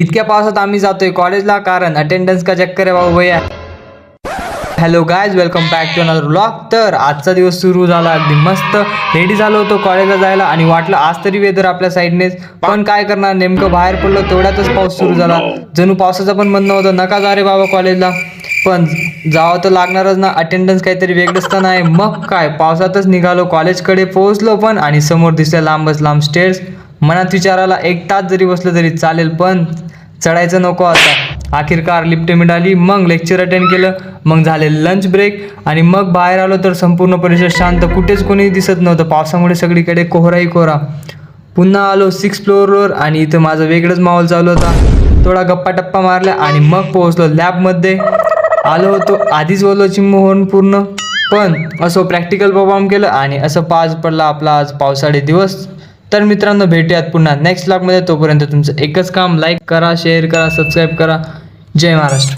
इतक्या पावसात आम्ही जातोय कॉलेजला कारण अटेंडन्स का चक्कर आहे बाबा भैया. Hello guys welcome back to another blog तर आजचा दिवस सुरू झाला अगदी मस्त. रेडी झालो होतो कॉलेजला जायला आणि वाटलं आज तरी वेदर आपल्या साईडनेच पण काय करणार नेमकं बाहेर पडलो तेवढ्यातच पाऊस सुरू झाला. जणू पावसाचं पण म्हणणं होतं नका जा रे बाबा कॉलेजला पण जावं तर लागणारच ना अटेंडन्स काहीतरी वेगळंच तर नाही. मग काय पावसातच निघालो कॉलेजकडे पोहोचलो पण आणि समोर दिसल्या लांबच लांब स्टेअर्स मनात विचारायला एक तास जरी बसलं तरी चालेल पण चढायचं नको आता. आखिरकार लिफ्ट मिळाली मग लेक्चर अटेंड केलं मग झाले लंच ब्रेक आणि मग बाहेर आलो तर संपूर्ण परिसर शांत. कुठेच कोणी दिसत नव्हतं. पावसामुळे सगळीकडे कोहराही कोहरा. पुन्हा आलो सिक्स फ्लोअरवर आणि इथं माझं वेगळंच माहोल चालू होता. थोडा गप्पा टप्पा मारला आणि मग पोहोचलो लॅबमध्ये आलो होतो आधीच बोललो चिंबोहून पूर्ण. पण असं प्रॅक्टिकल परफॉर्म केलं आणि असं पाच पडला आपला आज पावसाळी दिवस. तर मित्रांनो भेटूयात पुन्हा नेक्स्ट ब्लॉगमध्ये तोपर्यंत तुमचं एकच काम लाईक करा शेअर करा सबस्क्राईब करा. जय महाराष्ट्र.